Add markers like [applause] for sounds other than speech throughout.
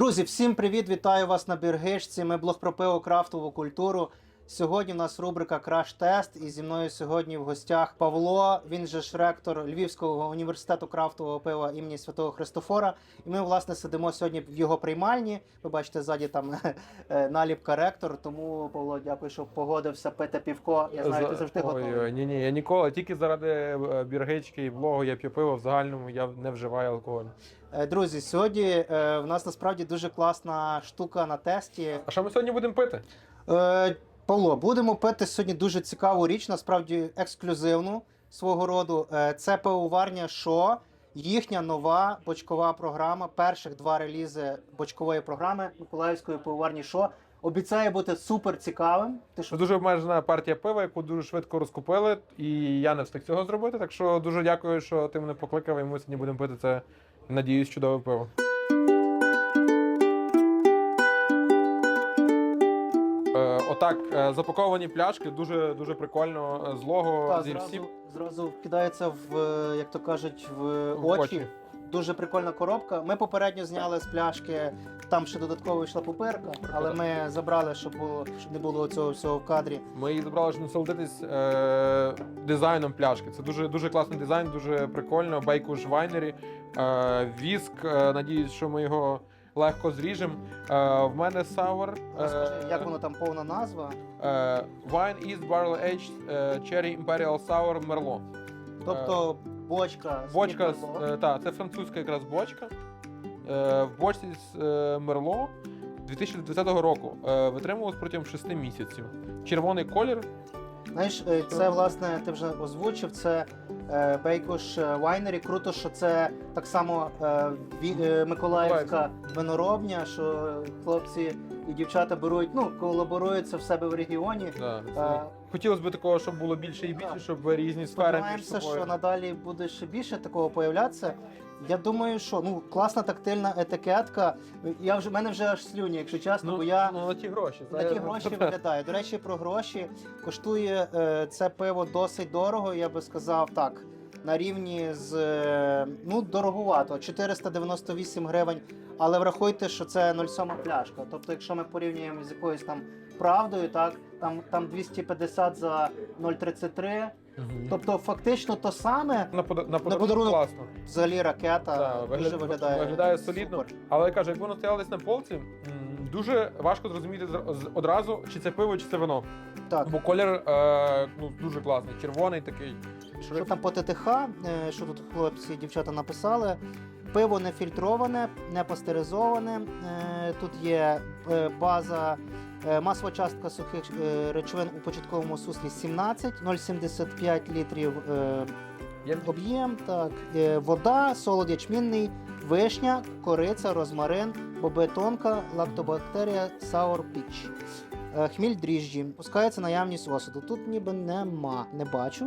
Друзі, всім привіт! Вітаю вас на Біргишці. Ми блог про пиво крафтову культуру. Сьогодні в нас рубрика Краш Тест. І зі мною сьогодні в гостях Павло. Він же ж ректор Львівського університету крафтового пива імені Святого Христофора. І ми, власне, сидимо сьогодні в його приймальні. Ви бачите, ззаді там [laughs] е, наліпка ректор. Тому Павло, дякую, що погодився пити півко. Я знаю, ти завжди готовий. Ой, ні, ні, я ніколи, тільки заради е, біргички і влогу я п'ю пиво, в загальному я не вживаю алкоголь. Е, Друзі, сьогодні е, в нас насправді дуже класна штука на тесті. А що ми сьогодні будемо пити? Е, Павло, будемо пити сьогодні дуже цікаву річ, насправді ексклюзивну свого роду. Це пивоварня Шо, їхня нова бочкова програма. Перших два релізи бочкової програми Миколаївської пивоварні Шо. Обіцяє бути супер цікавим. Ти що дуже обмежена партія пива, яку дуже швидко розкупили, і я не встиг цього зробити. Так що дуже дякую, що ти мене покликав, і ми сьогодні будемо пити це, надіюсь, чудове пиво. Е, отак, е, запаковані пляшки, дуже дуже прикольно, е, з лого, Та, зі зразу, всім. зразу вкидається в, як то кажуть, в, В очі. очі. Дуже прикольна коробка. Ми попередньо зняли з пляшки, там ще додатково йшла пупирка, але ми забрали, щоб було щоб не було цього всього в кадрі. Ми її забрали, щоб насолодитись е, дизайном пляшки. Це дуже дуже класний дизайн, дуже прикольно. Бейкуш вайнері. Е, віск. Е, надіюсь, що ми його легко зріжемо. Е, в мене сауер. Розкажи, як воно там повна назва. Е, Wine East Barrel Aged е, Cherry Imperial Sour Merlot. Тобто бочка з Бочка, з- Мерло. е, та, це французька якраз бочка. Е, в бочці з е, Мерло 2020 року. Е, витримувалась протягом 6 місяців. Червоний колір. Знаєш, е, це власне ти вже озвучив. Це е, Бейкуш Вайнері. Круто, що це так само е, ві- е, Миколаївська виноробня, що хлопці і дівчата беруть, ну колаборуються в себе в регіоні. Да, це- Е, Хотілося б такого, щоб було більше і більше, Так. щоб різні сфери Сподіваємося, що надалі буде ще більше такого появлятися. Я думаю, що ну класна тактильна етикетка. Я вже в мене вже аж слюні, якщо чесно, Ну, бо я ну, на ті гроші. на ті гроші виглядає. До речі, про гроші коштує е, це пиво досить дорого. Я би сказав так. На рівні з ну дороговато 498 гривень. Але врахуйте, що це 0,7 пляшка. Тобто, якщо ми порівнюємо з якоюсь там правдою, так там там 250 за 0,33. Мгм. Тобто, фактично то саме. на, пода- на подарунок подарунок класно. Взагалі ракета Так, дуже виглядає. виглядає солідно. супер. Але я кажу, як воно стояло на полці, дуже важко зрозуміти одразу, чи це пиво, чи це вино. Так. Бо колір е, ну, дуже класний, червоний такий. Що там по ТТХ, е, що тут хлопці і дівчата написали? Пиво не фільтроване, не пастеризоване. Е, Тут є е, база, масова частка сухих речовин у початковому суслі 17, 0,75 літрів об'єм. Так, вода, солод ячмінний, вишня, кориця, розмарин, бобе тонка, лактобактерія, саур піч. Е, Хміль дріжджі. Пускається наявність осаду. Тут ніби нема, не бачу.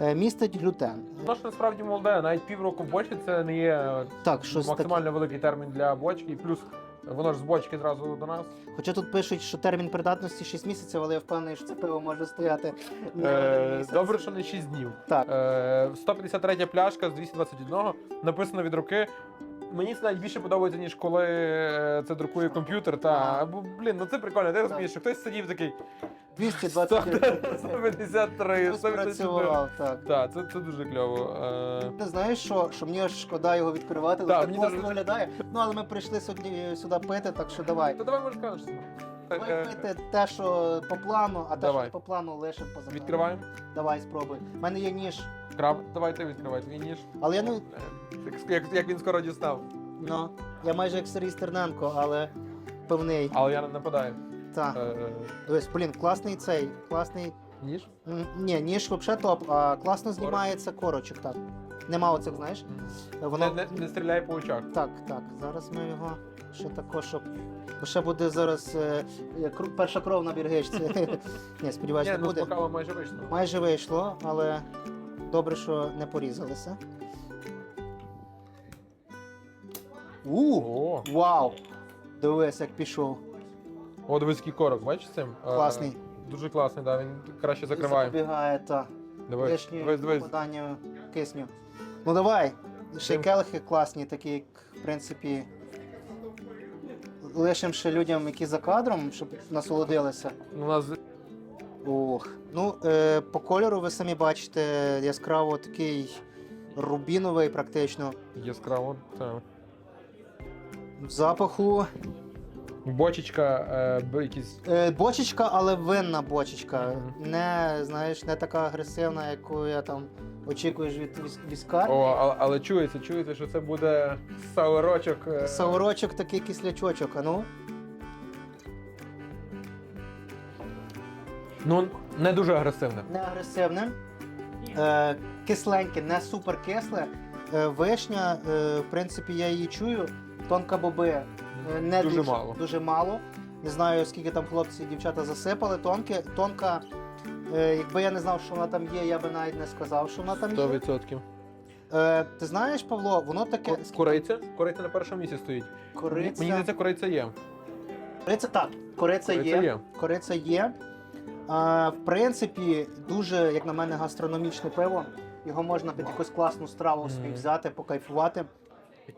Е, Містить глютен. Воно ж насправді молоде, навіть півроку в бочці це не є Так, щось таке. максимально великий термін для бочки. І плюс воно ж з бочки зразу до нас. Хоча тут пишуть, що термін придатності 6 місяців, але я впевнений, що це пиво може стояти. Е, добре, що не 6 днів. Так. Е, 153 пляшка з 221, написано від руки. Мені це навіть більше подобається, ніж коли е, це друкує комп'ютер. Та бо блін, ну це прикольно. Ти розумієш, що хтось сидів такий 220 153, 151. так. Так, це, це дуже кльово. Е, Ти знаєш, що, що мені аж шкода його відкривати, Так, так мені класно теж- виглядає. Ну але ми прийшли сьогодні сюди пити, так що давай. то давай можеш кажеш. Давай Е, пити те, що по плану, а те, Давай. що по плану лишимо поза. планом. Відкриваємо. Давай, спробуй. У мене є ніж, Краб, давай ти відкривай твій ніж. але я не. Е, Як, як, як він скоро дістав. Ну, я майже як Сергій Стерненко, але певний. Але я не нападаю. Так. Е, Дивись, блін, класний цей, класний. ніж. М, Ні, ніж взагалі топ, а класно знімається корочок, так. Нема оцих, знаєш. Воно. Не, не, не стріляй по очах. Так, так. Зараз ми його ще також, щоб. Бо ще буде зараз е, е, кру- перша кров на біргичці. [laughs] Ні, сподіваюся, Ні, не ну з буде. бокала майже вийшло. Майже вийшло, але добре, що не порізалися. У, О, вау! Дивись, як пішов. о, дивись, який корок, бачиш цим? Е, Класний. Дуже класний, да, він краще закриває. Запобігає та Дивись, лишньому дивись, дивись. попаданню кисню. Ну давай. Ще Тим- келихи класні, такі, як, в принципі. лишимо ще людям, які за кадром, щоб насолодилися. У нас Ох. Ну, е, кольору ви самі бачите яскраво такий рубіновий практично. яскраво. Та. В запаху Бочечка, е, якісь. е, бочечка, але винна бочечка. Мгм. Не, знаєш, не така агресивна, яку я там очікуєш від віс- віскарні. О, але, але чується, чується, що це буде саурочок. е, Саурочок такий кислячочок, а ну. Ну, не дуже агресивне. Не агресивне. Е, кисленьке, не супер кисле. Е, вишня, е, в принципі, я її чую. Тонка боби е, не дуже, дуже, мало. Дуже мало. Не знаю, скільки там хлопці і дівчата засипали. Тонке, тонка. Е, якби я не знав, що вона там є, я би навіть не сказав, що вона там є. 100%. Е, ти знаєш, Павло, воно таке. Ку- Кориця? Кориця на першому місці стоїть. Кориця. Мені здається, кориця є. Кориця так, кориця, Кориця є. є. Кориця є. А, в принципі, дуже, як на мене, гастрономічне пиво. Його можна під якусь класну страву собі взяти, покайфувати.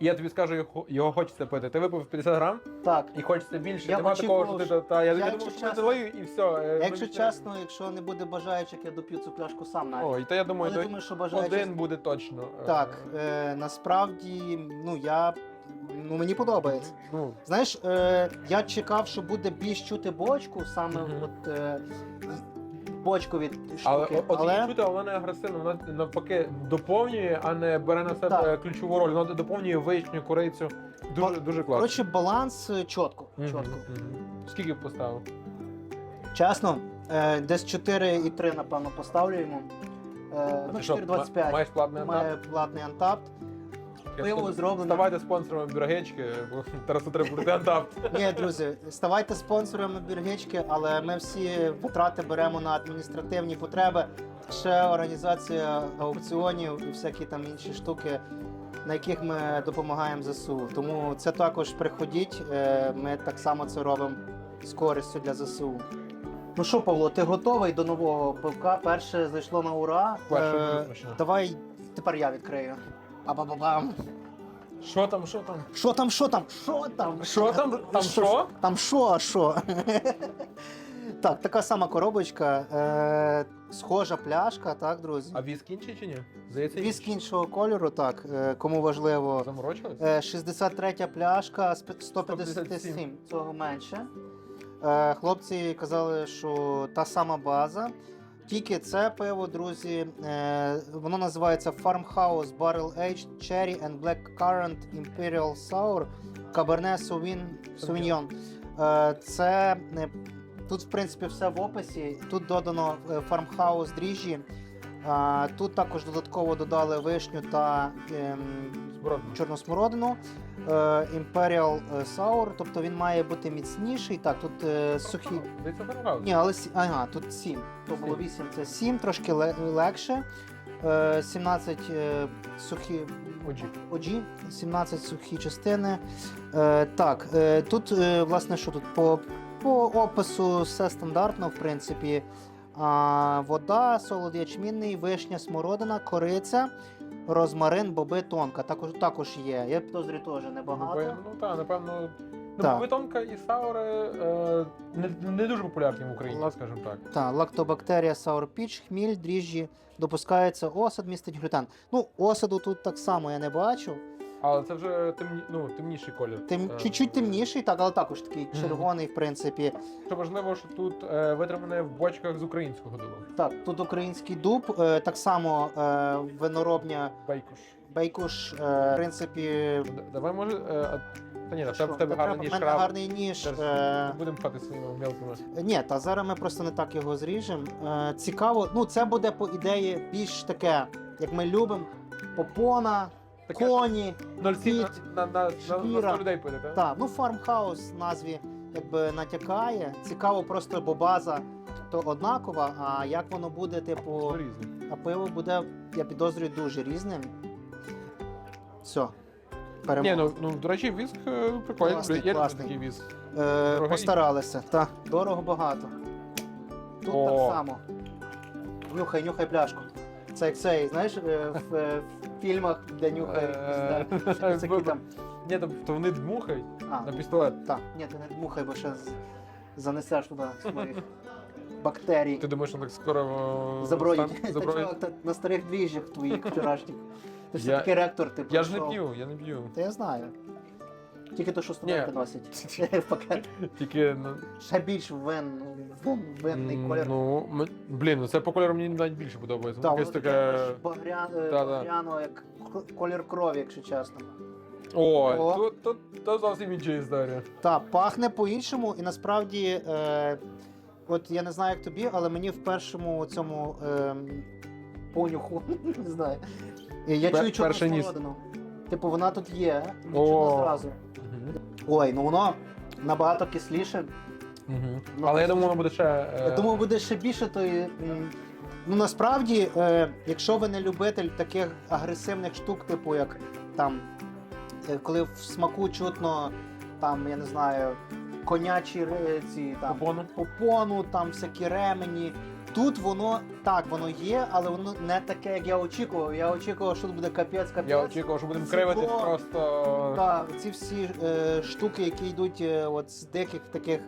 Я тобі скажу, його, його хочеться пити. Ти випив 50 грам Так, і хочеться більше. Я Нема такого, що очікував, ти та, я, я, я, думав, що чесно- долию і все. е, якщо ну, чесно, якщо не буде бажаючих, я доп'ю цю пляшку сам навіть. Ой, та я думаю, Але до- думаю, що бажаючих. один буде точно. е, Так, е, насправді, ну я. Ну, мені подобається. Ну, Знаєш, е, я чекав, що буде більш чути бочку, саме Мгм. от е, бочкові штуки. але от але... її чути, але вона не агресивна. Вона навпаки доповнює, а не бере на себе Так. ключову роль. Вона доповнює вишню, корицю. Дуже, Ба- дуже класно. Коротше, баланс е, чітко. Мгм, чітко. мгм. Скільки б поставив? Чесно, е, десь 4,3, напевно, поставлю йому. Е, ну, Ти що, 4,25. ма- Маєш платний Має антап? платний антапт. Пиво зроблене. Ставайте спонсорами біргечки, бо [laughs] Тарасу треба буде антап. Ні, друзі, ставайте спонсорами біргички, але ми всі витрати беремо на адміністративні потреби. Ще організація аукціонів і всякі там інші штуки, на яких ми допомагаємо ЗСУ. Тому це також приходіть. е, Ми так само це робимо з користю для ЗСУ. Ну що, Павло, ти готовий до нового пивка? Перше зайшло на ура. Перше Е, давай тепер я відкрию. Ба-ба-ба-бам. Що там, що там? Що там, що там? Що там? Що там? Там що? Там що, а що? [laughs] так, така сама коробочка, е, схожа пляшка, так, друзі. А віск інший чи ні? Здається, Віск іншого кольору, так, е, кому важливо. Заморочились? Е, 63 пляшка, спе- 157, цього менше. Е, хлопці казали, що та сама база. Тільки це пиво, друзі, е, воно називається Farmhouse Barrel Aged Cherry and Black Currant Imperial Sour Cabernet Sauvignon. Е, це е, тут, в принципі, все в описі. Тут додано Farmhouse дріжджі. Тут також додатково додали вишню та Збродно. чорносмородину. Е, Imperial е, Sour, тобто він має бути міцніший. Так, тут е, сухі. Ні, але ага, тут 7. То було 8, це 7, трошки легше. Е, 17 е, сухі Оджі. оджі, 17 сухі частини. Так, тут, власне, що тут по, по опису все стандартно, в принципі. Вода, солод ячмінний, вишня, смородина, кориця, розмарин, боби тонка. Також, також є. Я підозрюю теж небагато. Ну так, напевно. Ну, Так. битонка і саури е, не, не дуже популярні в Україні, скажімо так. Так, лактобактерія саурпіч, хміль, дріжджі, допускається осад, містить глютен. Ну, осаду тут так само я не бачу. Але це вже темні, ну, темніший колір. Тим, Е, чуть-чуть темніший, так, але також такий Мгм. червоний, в принципі. Що важливо, що тут е, витримане в бочках з українського дубу. Так, тут український дуб, е, так само е, виноробня Бейкуш. Бейкуш, е, в принципі. Д- Давай може. Е, а- та ні, в що, тебе, в тебе та гарний треба- ніж в мене крав. гарний ніж. Зараз Е, Будемо пхати своїми мелкими. ні, та зараз ми просто не так його зріжемо. Е, цікаво, ну це буде по ідеї більш таке, як ми любимо. Попона, Коні. 0,7 кіт, на, на, на, на, на шкіра. 100 людей пити, так? Так, ну фармхаус в назві якби натякає. Цікаво просто, бо база то однакова, а як воно буде, типу. Різні. А пиво буде, я підозрюю, дуже різним. Все. Ні, ну, ну до речі, віск е, прикольний. Класний, Я люблю класний. такий віск. е, дорогий? постаралися. Так, дорого багато. Тут О. так само. Нюхай, нюхай пляшку. Це як цей, знаєш, е, в, е, в фільмах, де нюхає. Е. [laughs] Всякі там Ні, то, вони дмухають А, на пістолет. так. Ні, ти не дмухай, бо ще з- занесеш туди своїх бактерій. Ти думаєш, що так скоро о, стан- Та чувак, та на старих двіжжях твоїх вчорашніх. Ти ж Я- такий ректор, ти Я ж не пройшов. п'ю, я не п'ю. Та я знаю. Тільки то, що студенти Ні. носять [laughs] в пакет. Тільки ну, Ще більш винний м, колір. Ну, блін, ну це по кольору мені навіть більше подобається. Та, воно якесь таке багря... е, багряно, як к- колір крові, якщо чесно. О, О. то, то, то зовсім інша історія. Так, пахне по-іншому, і насправді, е, от я не знаю, як тобі, але мені в першому цьому е, понюху, [laughs] не знаю. Я Пер- чую чорну перший ніс. смородину. Типу, вона тут є, О. відчутно зразу. Ой, ну воно набагато кисліше. Мгм. Ну, Але я думаю, воно буде ще. е, Я думаю, буде ще більше, то і, м, ну насправді, е, якщо ви не любитель таких агресивних штук, типу як там, е, коли в смаку чутно, там, я не знаю, конячі ри- ці там Попону. попону, там всякі ремені. Тут воно так, воно є, але воно не таке, як я очікував. Я очікував, що тут буде капець, капець. Я очікував, що будемо кривитись було- просто. Так, ці всі е, штуки, які йдуть е, от з диких таких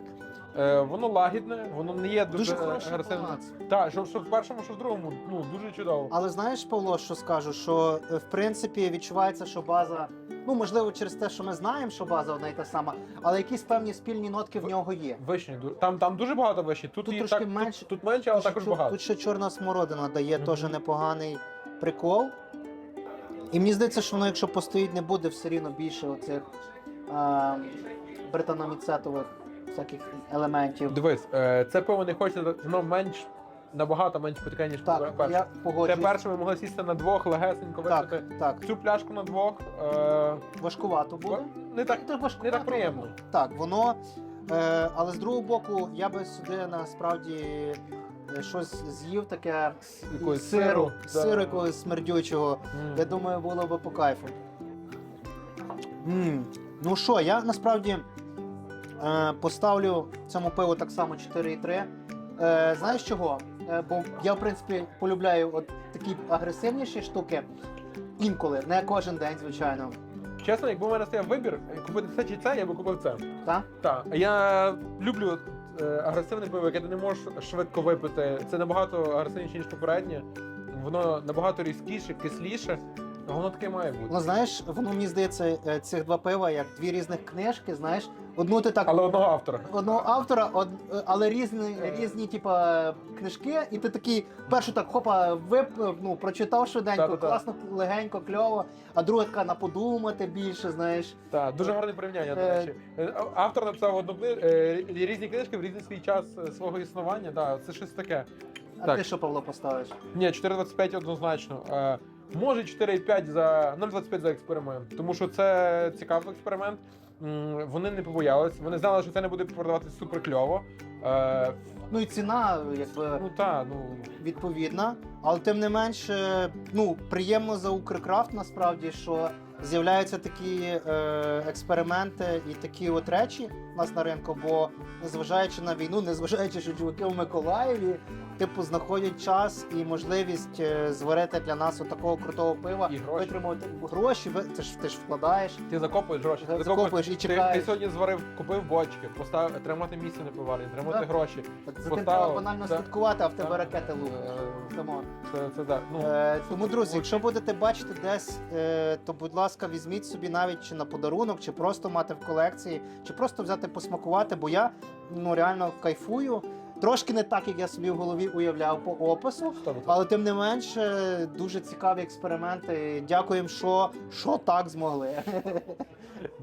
Е, воно лагідне, воно не є дуже, дуже хороший агресивне. баланс. Так, що, що в першому, що в другому, ну дуже чудово. Але знаєш, Павло, що скажу? Що е, в принципі відчувається, що база, ну можливо, через те, що ми знаємо, що база одна і та сама, але якісь певні спільні нотки в нього є. Вишні, ду- там, там дуже багато вишні. Тут, Тут трошки так, менше. Тут, тут менше, але Тут також ще- багато. Тут ще чорна смородина дає Мгм. теж непоганий прикол. І мені здається, що воно, якщо постоїть, не буде все рівно більше оцих е, британоміцетових всяких елементів. Дивись, е, це пиво не хочеться, воно менш набагато менш підке, ніж Так, перше. я Те погоджуюсь. перше ми могли сісти на двох, легесенько Так, випити. так, Цю пляшку на двох е, важкувато буде. не так, Це важкувато. не так приємно. Так, воно. Е, але з другого боку, я би сюди насправді е, щось з'їв таке Якогось сиру, сиру, да. сиру якогось смердючого. М. Я думаю, було би по кайфу. м Ну що, я насправді поставлю цьому пиву так само 4,3. Е, знаєш чого? Е, бо я, в принципі, полюбляю от такі агресивніші штуки. Інколи, не кожен день, звичайно. Чесно, якби у мене стояв вибір купити це чи це, я би купив це. Так? Так, я люблю е, агресивне пиво, яке ти не можеш швидко випити. Це набагато агресивніше, ніж попереднє. Воно набагато різкіше, кисліше. А Воно таке має бути. Ну, знаєш, воно мені здається, е, цих два пива як дві різних книжки, знаєш. Одну ти так Але одного автора. одного автора, од, е, але різні, різні, типа, книжки, і ти такий першу так хопа вип, ну, прочитав швиденько, Та-та-та. класно, легенько, кльово, а друга така на подумати більше, знаєш. Так, дуже гарне порівняння, до Е, речі. Е, Автор написав одну е, різні книжки в різний свій час е, свого існування. Да, це щось таке. А Так. ти що, Павло, поставиш? Ні, 4,25 однозначно. Може 4,5 за 0,25 за експеримент. Тому що це цікавий експеримент. Вони не побоялись, вони знали, що це не буде продаватися супер кльово. Е, Ну і ціна, якби. ну та ну відповідна. Але тим не менш, е, ну приємно за Укркрафт насправді, що з'являються такі е, експерименти і такі от речі у нас на ринку. Бо незважаючи на війну, незважаючи, що чуваки в Миколаєві, типу, знаходять час і можливість е, зварити для нас отакого крутого пива, І гроші. витримати гроші. ви- Ти ж ти ж вкладаєш, ти закопуєш гроші. Ти закопуєш і чекаєш. ти сьогодні зварив, купив бочки, поставив, тримати місце не поварені, тримати Так. гроші. За тим треба банально да. слідкувати, а в тебе Да. ракети лук. Е, Тому. Це, це. Ну, Е, тому, друзі, якщо будете бачити десь, е, то будь ласка, візьміть собі навіть чи на подарунок, чи просто мати в колекції, чи просто взяти посмакувати, бо я ну реально кайфую. Трошки не так, як я собі в голові уявляв по опису, що але тим не менш е, дуже цікаві експерименти. Дякуємо, що, що так змогли.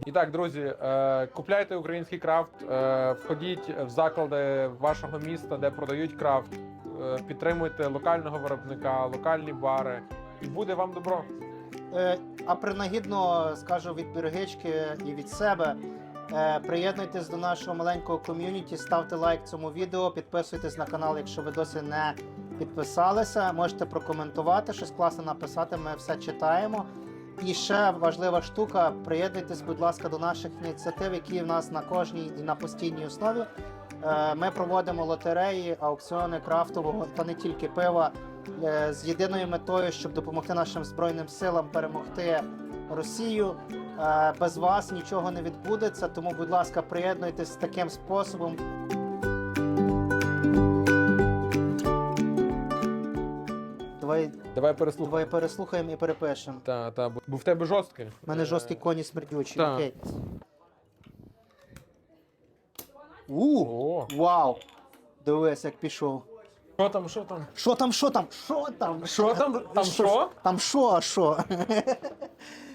І так, друзі, е, купляйте український крафт, е, входіть в заклади вашого міста, де продають крафт, е, підтримуйте локального виробника, локальні бари, і буде вам добро. Е, А принагідно скажу від Біргички і від себе. е, Приєднуйтесь до нашого маленького ком'юніті, ставте лайк цьому відео, підписуйтесь на канал, якщо ви досі не підписалися. Можете прокоментувати, щось класне написати. Ми все читаємо. І ще важлива штука: приєднуйтесь, будь ласка, до наших ініціатив, які в нас на кожній і на постійній основі. Е, Ми проводимо лотереї, аукціони крафтового та не тільки пива з єдиною метою, щоб допомогти нашим збройним силам перемогти Росію. Е, Без вас нічого не відбудеться, тому, будь ласка, приєднуйтесь таким способом. Давай, Давай переслухаємо. давай переслухаємо і перепишемо. Та, та, бо- бо в тебе жорстке. У мене жорсткі коні смердючі. Так. Окей. У, О, вау! Дивись, як пішов. Що там, що там? Що там, що там? Що там? Що там? Там що? Там що, а що?